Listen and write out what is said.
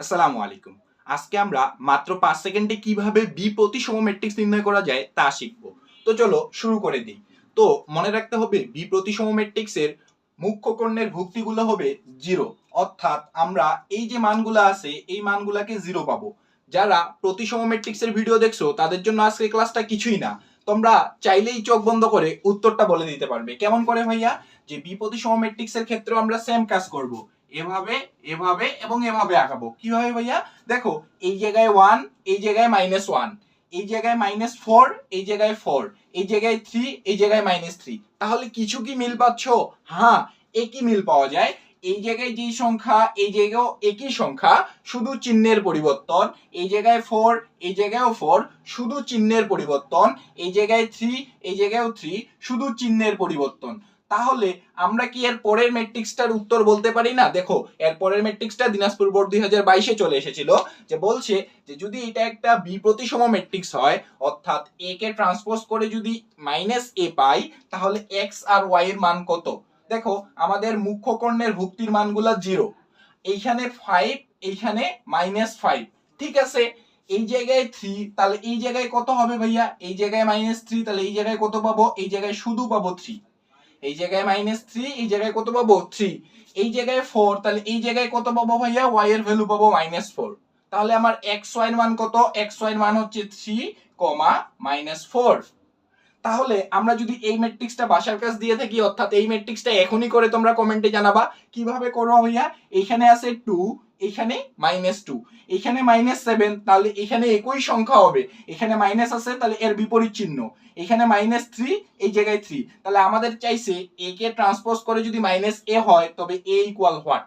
আসসালামু আলাইকুম। আজকে আমরা মাত্র পাঁচ সেকেন্ডে কীভাবে বি প্রতিসম ম্যাট্রিক্স নির্ণয় করা যায় তা শিখব। তো চলো শুরু করে দিই। তো মনে রাখতে হবে বি প্রতিসম ম্যাট্রিক্সের মুখ্য কর্ণের ভুক্তিগুলো হবে জিরো অর্থাৎ আমরা এই যে মানগুলো আছে, এই মানগুলাকে জিরো পাবো। যারা প্রতিসম ম্যাট্রিক্সের ভিডিও দেখছ, তাদের জন্য আজকে ক্লাসটা কিছুই না। তোমরা চাইলেই চোখ বন্ধ করে উত্তরটা বলে দিতে পারবে। কেমন করে ভাইয়া? যে বি প্রতিসম ম্যাট্রিক্সের ক্ষেত্রে আমরা সেম কাজ করব। এভাবে এভাবে এবং এভাবে আঁকাবো। কীভাবে ভাইয়া? দেখো, এই জায়গায় ওয়ান এই জায়গায় মাইনাস ওয়ান এই জায়গায় মাইনাস ফোর এই জায়গায় ফোর এই জায়গায় থ্রি এই জায়গায় মাইনাস থ্রি তাহলে কিছু কি মিল পাচ্ছ? হ্যাঁ একই মিল পাওয়া যায়। এই জায়গায় যেই সংখ্যা, এই জায়গায়ও একই সংখ্যা, শুধু চিহ্নের পরিবর্তন। এই জায়গায় ফোর এই জায়গায়ও ফোর শুধু চিহ্নের পরিবর্তন। এই জায়গায় থ্রি এই জায়গায়ও থ্রি শুধু চিহ্নের পরিবর্তন। তাহলে আমরা কি এর পরের ম্যাট্রিক্সটার উত্তর বলতে পারি না? দেখো, এর পরের ম্যাট্রিক্সটা দিনাজপুর বোর্ড দুই হাজার বাইশে চলে এসেছিল, যে বলছে যে যদি এটা একটা বি প্রতিসম ম্যাট্রিক্স হয়, অর্থাৎ এ কে ট্রান্সপোজ করে যদি মাইনাস এ পাই, তাহলে এক্স আর ওয়াই এর মান কত? দেখো, আমাদের মুখ্য কর্ণের ভুক্তির মানগুলো জিরো এইখানে ফাইভ এইখানে মাইনাস ফাইভ ঠিক আছে? এই জায়গায় থ্রি তাহলে এই জায়গায় কত হবে ভাইয়া? এই জায়গায় মাইনাস থ্রি তাহলে এই জায়গায় কত পাবো? এই জায়গায় শুধু পাবো থ্রি এই জায়গায় মাইনাস থ্রি এই জায়গায় কত পাবো? থ্রি এই জায়গায় ফোর তাহলে এই জায়গায় কত পাবো ভাইয়া? ওয়াই এর ভ্যালু পাবো মাইনাস ফোর তাহলে আমার এক্স ওয়াই মান কত? এক্স ওয়াই মান হচ্ছে থ্রি কমা মাইনাস ফোর তাহলে আমরা যদি এই ম্যাট্রিক্সটা বাসার কাছ দিয়ে থাকি অর্থাৎ এই ম্যাট্রিক্সটা এখনই করে তোমরা কমেন্টে জানাবা। কীভাবে করো ভাইয়া? এখানে আছে টু এখানে মাইনাস টু এখানে মাইনাস সেভেন তাহলে এখানে একই সংখ্যা হবে। এখানে মাইনাস আছে, তাহলে এর বিপরীত চিহ্ন। এখানে মাইনাস থ্রি এই জায়গায় থ্রি তাহলে আমাদের চাইছে এ কে ট্রান্সপোজ করে যদি মাইনাস এ হয়, তবে এ ইকুয়াল হোয়াট